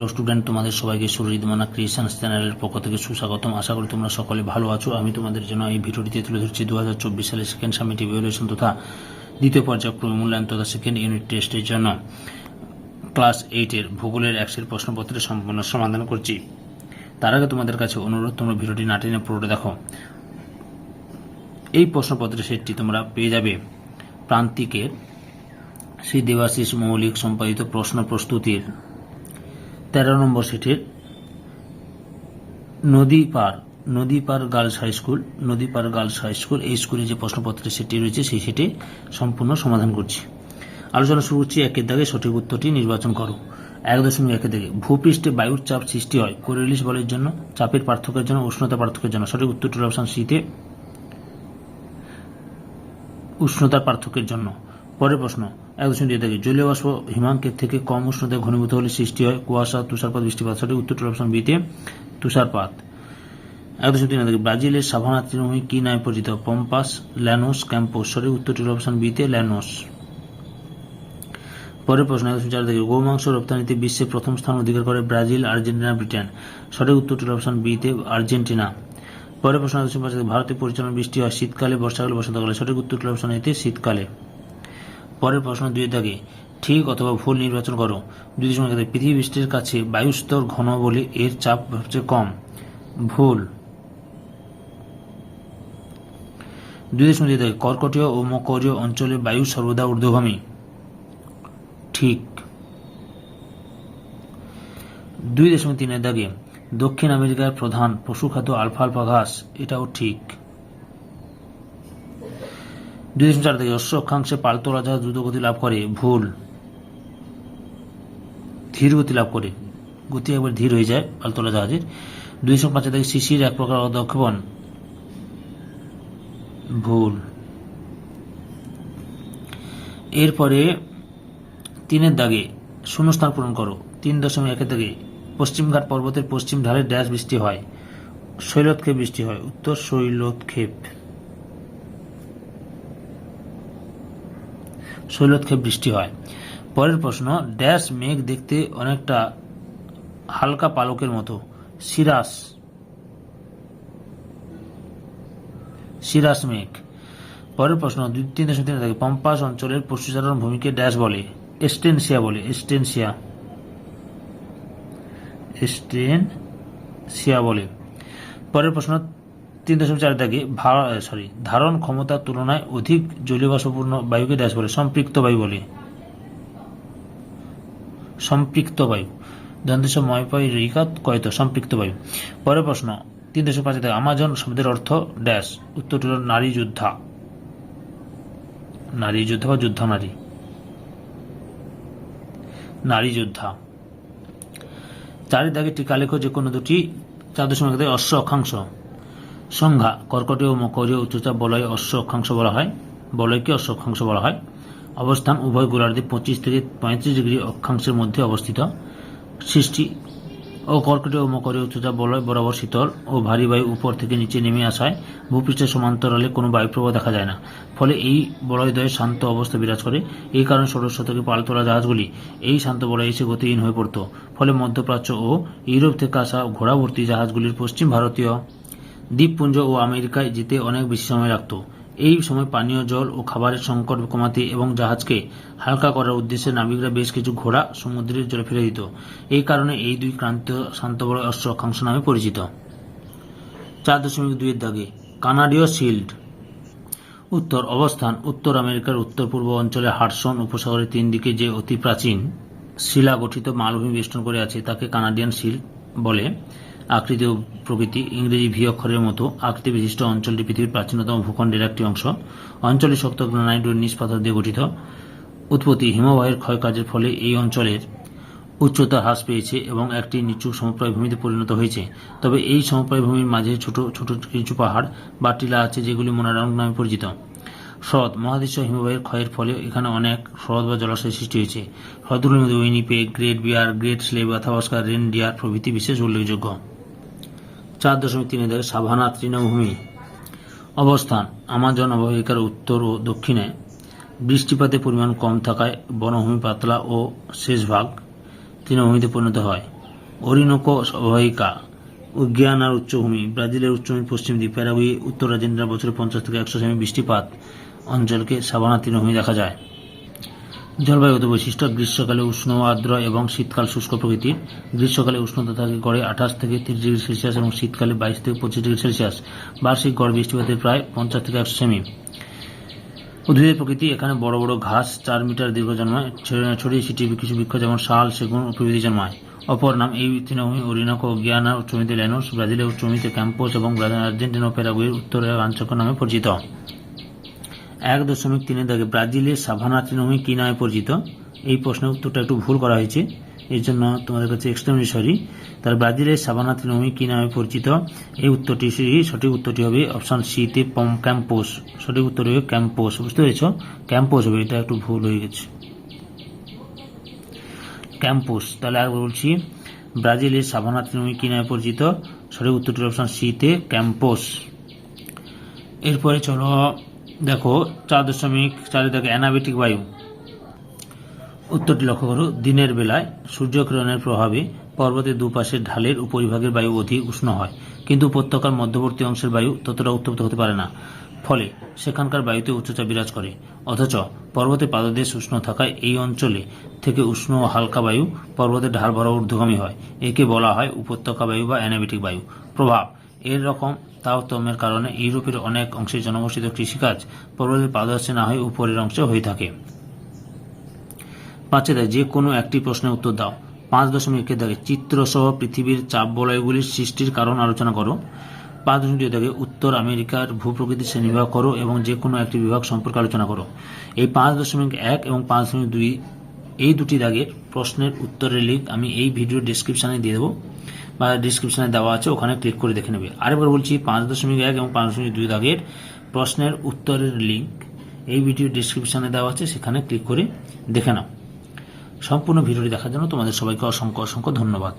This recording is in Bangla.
হ্যালো স্টুডেন্ট তোমাদের সবাইকে সুরজিৎমানা ক্রিয়েশন চ্যানেলের পক্ষ থেকে সুস্বাগতম। আশা করি তোমরা সকলে ভালো আছো। আমি তোমাদের জন্য এই ভিডিওটিতে তুলে ধরছি দু সালের সেকেন্ড সামিট ইভ্যালুয়েশন তথা দ্বিতীয় পর্যায়ক্রমে মূল্যায়ন তথা সেকেন্ড ইউনিট টেস্টের জন্য ক্লাস এইটের ভূগোলের একশের প্রশ্নপত্রের সম্পূর্ণ সমাধান করছি। তার আগে তোমাদের কাছে অনুরোধ, তোমরা ভিডিওটি না টেনে পুরোটা দেখো। এই প্রশ্নপত্রের সেটটি তোমরা পেয়ে যাবে। প্রান্তিকের শ্রী দেবাশিস মৌলিক সম্পাদিত প্রশ্ন প্রস্তুতির তেরো নম্বর সেটের নদী পার নদী পার গার্লস হাই স্কুল, নদী পার গার্লস হাই স্কুল, এই স্কুলে যে প্রশ্নপত্রের সেটি রয়েছে, সেই সেটি সম্পূর্ণ সমাধান করছি। আলোচনা শুরু করছি একের দাগে, সঠিক উত্তরটি নির্বাচন করো। এক দশমিক একের দাগে, ভূপৃষ্ঠে বায়ুর চাপ সৃষ্টি হয় কোরেলিস বলের জন্য, চাপের পার্থক্যের জন্য, উষ্ণতা পার্থক্যের জন্য। সঠিক উত্তরটি অপশন সিতে, উষ্ণতার পার্থক্যের জন্য। পরের প্রশ্ন, এক দুই থেকে জলীয় বাষ্প হিমাঙ্কের থেকে কম উষ্ণতায় ঘনীভূত হলে সৃষ্টি হয় কুয়াশা, তুষারপাত, বৃষ্টিপাত। সঠিক উত্তরটি অপশন বিতে তুষারপাত। এক দশমিক তিন থেকে ব্রাজিলের সাভানা তৃণভূমি কি নামে পরিচিত? Pampas, llanos, campos. সঠিক উত্তরটি অপশন বিতে ল্যানোস। পরের প্রশ্ন, এক দশমিক চার থেকে গৌমাংস রপ্তানিতে বিশ্বে প্রথম স্থান অধিকার করে ব্রাজিল, আর্জেন্টিনা, ব্রিটেন। সঠিক উত্তরটি অপশন বিতে আর্জেন্টিনা। পরের প্রশ্ন, এক দশমিক পাঁচ থেকে ভারতে পরিচালনা বৃষ্টি হয় শীতকালে, বর্ষাকালে, বসন্তকালে। সঠিক উত্তরটি অপশন এতে শীতকালে। পরের প্রশ্ন দুই দাগে ঠিক অথবা ভুল নির্বাচন করো। দুই একে পৃথিবী পৃষ্ঠের কাছে বায়ুস্তর ঘন বলে এর চাপ হচ্ছে কম। ভুল। দুই দুই দাগে কর্কটীয় ও মকরীয় অঞ্চলে বায়ু সর্বদা ঊর্ধ্বগামী। ঠিক। দুই দশমিক তিনের দাগে দক্ষিণ আমেরিকার প্রধান পশু খাদ্য আলফা আলফা ঘাস। এটাও ঠিক। দুই দশমিক চার থেকে অশ্ব অক্ষাংশে পালতোলা জাহাজ দ্রুত গতি লাভ করে, ভুল। ধীর গতি লাভ করে। গতি একবার ধীর হয়ে যায় পালতোলা জাহাজের দুই দশমিক পাঁচের থেকে শিশির এক প্রকার অদক্ষেপণ। ভুল। এরপরে তিনের দাগে শূন্যস্থান পূরণ করো। তিন দশমিক একের দাগে পশ্চিমঘাট পর্বতের পশ্চিম ঢালে ড্যাশ বৃষ্টি হয়। শৈলতক্ষেপ বৃষ্টি হয়। উত্তর শৈলতক্ষেপ শৈলতক্ষেপ বৃষ্টি হয়। পরের প্রশ্ন, ড্যাশ মেঘ দেখতে অনেকটা হালকা পালকের মতো। সিরাস। সিরাস মেঘ। পরের প্রশ্ন দুই তিন দশমিক তিন থাকে। পম্পাস অঞ্চলের পশুচারণ ভূমিকে ড্যাশ বলে। এস্টেনসিয়া বলে। এস্টেনসিয়া এস্টেনসিয়া বলে। পরের প্রশ্ন তিন দশমিক চার দাগে সরি ধারণ ক্ষমতার তুলনায় অধিক জলীয়বাষ্পপূর্ণ বায়ুকে ড্যাশ বলে। সম্পৃক্ত বায়ু বলে। সম্পৃক্ত বায়ু। দন্তেশ ময়পয় রিকাত কয়ত সম্পৃক্ত বায়ু। পরের প্রশ্ন, তিন দশমিক পাঁচ থেকে আমাজন শব্দের অর্থ ড্যাশ। উত্তরটি হল নারী যোদ্ধা। নারী যোদ্ধা বা যোদ্ধা নারী। নারী যোদ্ধা। চারি দাগে টিকা লেখো যে কোনো দুটি, চার দশমিক অশ্ব অক্ষাংশ। সংজ্ঞা কর্কটীয় ও মকরীয় উচ্চচাপ বলয় অশ্ব অক্ষাংশ বলা হয়, বলয়কে অশ্ব অক্ষাংশ বলা হয়। অবস্থান উভয় গোলার্ধে পঁচিশ থেকে পঁয়ত্রিশ ডিগ্রি অক্ষাংশের মধ্যে অবস্থিত। সৃষ্টি, ও কর্কটীয় ও মকরীয় উচ্চচাপ বলয় বরাবর শীতল ও ভারী বায়ু উপর থেকে নিচে নেমে আসায় ভূপৃষ্ঠের সমান্তরালে কোনো বায়ুপ্রবাহ দেখা যায় না। ফলে এই বলয়দ্বয়ে শান্ত অবস্থা বিরাজ করে। এই কারণে ষোড়শ শতকে পালতোলা জাহাজগুলি এই শান্ত বলয়ে এসে গতিহীন হয়ে পড়ত। ফলে মধ্যপ্রাচ্য ও ইউরোপ থেকে আসা ঘোড়াভর্তি জাহাজগুলির পশ্চিম ভারতীয় দ্বীপপুঞ্জ ও আমেরিকায় যেতে অনেক বেশি সময় লাগত। এই সময় পানীয় জল ও খাবারের সংকট কমাতে এবং জাহাজকে হালকা করার উদ্দেশ্যে নাবিকরা বেশ কিছু ঘোড়া সমুদ্রের জলে ফেলে দিত। এই কারণে এই দুই ক্রান্ত শান্তবড় অশ্ব অক্ষাংশ নামে পরিচিত। চার দশমিক দুইয়ের দাগে, কানাডীয় শিল্ড। উত্তর, অবস্থান, উত্তর আমেরিকার উত্তর পূর্ব অঞ্চলে হাডসন উপসাগরের তিন দিকে যে অতি প্রাচীন শিলা গঠিত মালভূমি বেষ্টন করে আছে, তাকে কানাডিয়ান শিল্ড বলে। আকৃতি ও প্রকৃতি ইংরেজি ভি অক্ষরের মতো আকৃতি বিশিষ্ট অঞ্চলটি পৃথিবীর প্রাচীনতম ভূখণ্ডের একটি অংশ। অঞ্চলটি শক্ত গ্রানাইট ও নিজ পাথর দিয়ে গঠিত। উৎপত্তি হিমবাহের ক্ষয়কাজের ফলে এই অঞ্চলের উচ্চতা হ্রাস পেয়েছে এবং একটি নিচু সমপ্রায় ভূমিতে পরিণত হয়েছে। তবে এই সমপ্রায় ভূমির মাঝে ছোট ছোট কিছু পাহাড় বা টিলা আছে যেগুলি মোনারং নামে পরিচিত। হ্রদ, মহাদেশীয় হিমবাহের ক্ষয়ের ফলে এখানে অনেক হ্রদ বা জলাশয় সৃষ্টি হয়েছে। হ্রদগুলির মধ্যে Winnipeg Great Bear, Great Slave Athabasca reindeer প্রভৃতি বিশেষ উল্লেখযোগ্য। চার দশমিক তিন দেখে সাভানা তৃণভূমি অবস্থান আমাজন অববাহিকার উত্তর ও দক্ষিণে। বৃষ্টিপাতের পরিমাণ কম থাকায় বনভূমি পাতলা ও শেষ ভাগ তৃণভূমিতে পরিণত হয়। অরিনোকো অববাহিকা উদ্যান আর উচ্চভূমি ব্রাজিলের উচ্চভূমি পশ্চিম দিক। প্যারাগুয়ে উত্তর রাজেন্দ্রা বছরে পঞ্চাশ থেকে একশো সেমি বৃষ্টিপাত অঞ্চলকে সাভানা তৃণভূমি দেখা যায়। জলবায়ুগত বৈশিষ্ট্য, গ্রীষ্মকালে উষ্ণ, আর্দ্র এবং শীতকাল শুষ্ক প্রকৃতির। গ্রীষ্মকালে উষ্ণতা থাকে গড়ে আঠাশ থেকে তিরিশ ডিগ্রি সেলসিয়াস এবং শীতকালে বাইশ থেকে পঁচিশ ডিগ্রি সেলসিয়াস। বার্ষিক গড় বৃষ্টিপাতের প্রায় পঞ্চাশ থেকে একশো সেমি। উদ্ভিদের প্রকৃতি, এখানে বড় বড় ঘাস, চার মিটার দীর্ঘ জন্মায় ছড়িয়ে ছিটিয়ে কিছু বৃক্ষ যেমন শাল, সেগুন প্রভৃতি জন্মায়। অপর নাম এই তৃণভূমি ওরিনাকো, গিয়ানা উচ্চমিতে লেনোস ব্রাজিলের উচ্চমিতে ক্যাম্পোস এবং আর্জেন্টিনা ও প্যারাগুয়ের উত্তরের আঞ্চক নামে পরিচিত। এক দশমিক তিনের দাগে ব্রাজিলের সাভানা তৃণভূমি কি নামে পরিচিত? এই প্রশ্নের উত্তরটা একটু ভুল করা হয়েছে। এর জন্য তোমাদের কাছে এক্সট্রিমলি সরি তাহলে ব্রাজিলের সাভানা তৃণভূমি কি নামে পরিচিত? এই উত্তরটি সঠিক উত্তরটি হবে অপশান সি তে পম, ক্যাম্পোস। সঠিক উত্তর হবে ক্যাম্পোস। বুঝতে পেরেছ? ক্যাম্পোস হবে, এটা একটু ভুল হয়ে গেছে। ক্যাম্পোস। তাহলে আর বলছি ব্রাজিলের সাভানা তৃণভূমি কি নামে পরিচিত? সঠিক উত্তরটি অপশান সি তে ক্যাম্পোস। এরপরে চলো দেখো চার দশমিক চারে দেখো অ্যানাবেটিক বায়ু। উত্তরটি লক্ষ্য করো, দিনের বেলায় সূর্যকিরণের প্রভাবে পর্বতের দুপাশের ঢালের উপরিভাগের বায়ু অধিক উষ্ণ হয়, কিন্তু উপত্যকার মধ্যবর্তী অংশের বায়ু ততটা উত্তপ্ত হতে পারে না। ফলে সেখানকার বায়ুতে উচ্চচাপ বিরাজ করে, অথচ পর্বতের পাদদেশ উষ্ণ থাকায় এই অঞ্চলে থেকে উষ্ণ ও হালকা বায়ু পর্বতের ঢাল বরাবর ঊর্ধ্বগামী হয়, একে বলা হয় উপত্যকা বায়ু বা অ্যানাবেটিক বায়ু। প্রভাব এর রকম তারতম্যের কারণে ইউরোপের অনেক অংশে জনবসিত কৃষিকাজ পর্বতের পাদদেশে না হয়ে উপরের অংশে হয়ে থাকে। পাঁচে দেয় যে কোনো একটি প্রশ্নের উত্তর দাও। পাঁচ দশমিক একে দেখে চিত্রসহ পৃথিবীর চাপ বলয়গুলির সৃষ্টির কারণ আলোচনা করো। পাঁচ দশমিক দুই দেখে উত্তর আমেরিকার ভূপ্রকৃতি শ্রেণীবিভাগ করো এবং যে কোনো একটি বিভাগ সম্পর্কে আলোচনা করো। এই পাঁচ দশমিক এক এবং পাঁচ দশমিক দুই, এই দুটি দাগের প্রশ্নের উত্তরের লিঙ্ক আমি এই ভিডিও ডিসক্রিপশনে দিয়ে দেবো। বা ডিসক্রিপশনে দেওয়া আছে, ওখানে ক্লিক করে দেখে নেবে। আরেকবার বলছি, পাঁচ দশমিক এক এবং পাঁচ দশমিক দুই দাগের প্রশ্নের উত্তরের লিঙ্ক এই ভিডিও ডিসক্রিপশনে দেওয়া আছে, সেখানে ক্লিক করে দেখে নাও। সম্পূর্ণ ভিডিওটি দেখার জন্য তোমাদের সবাইকে অসংখ্য অসংখ্য ধন্যবাদ।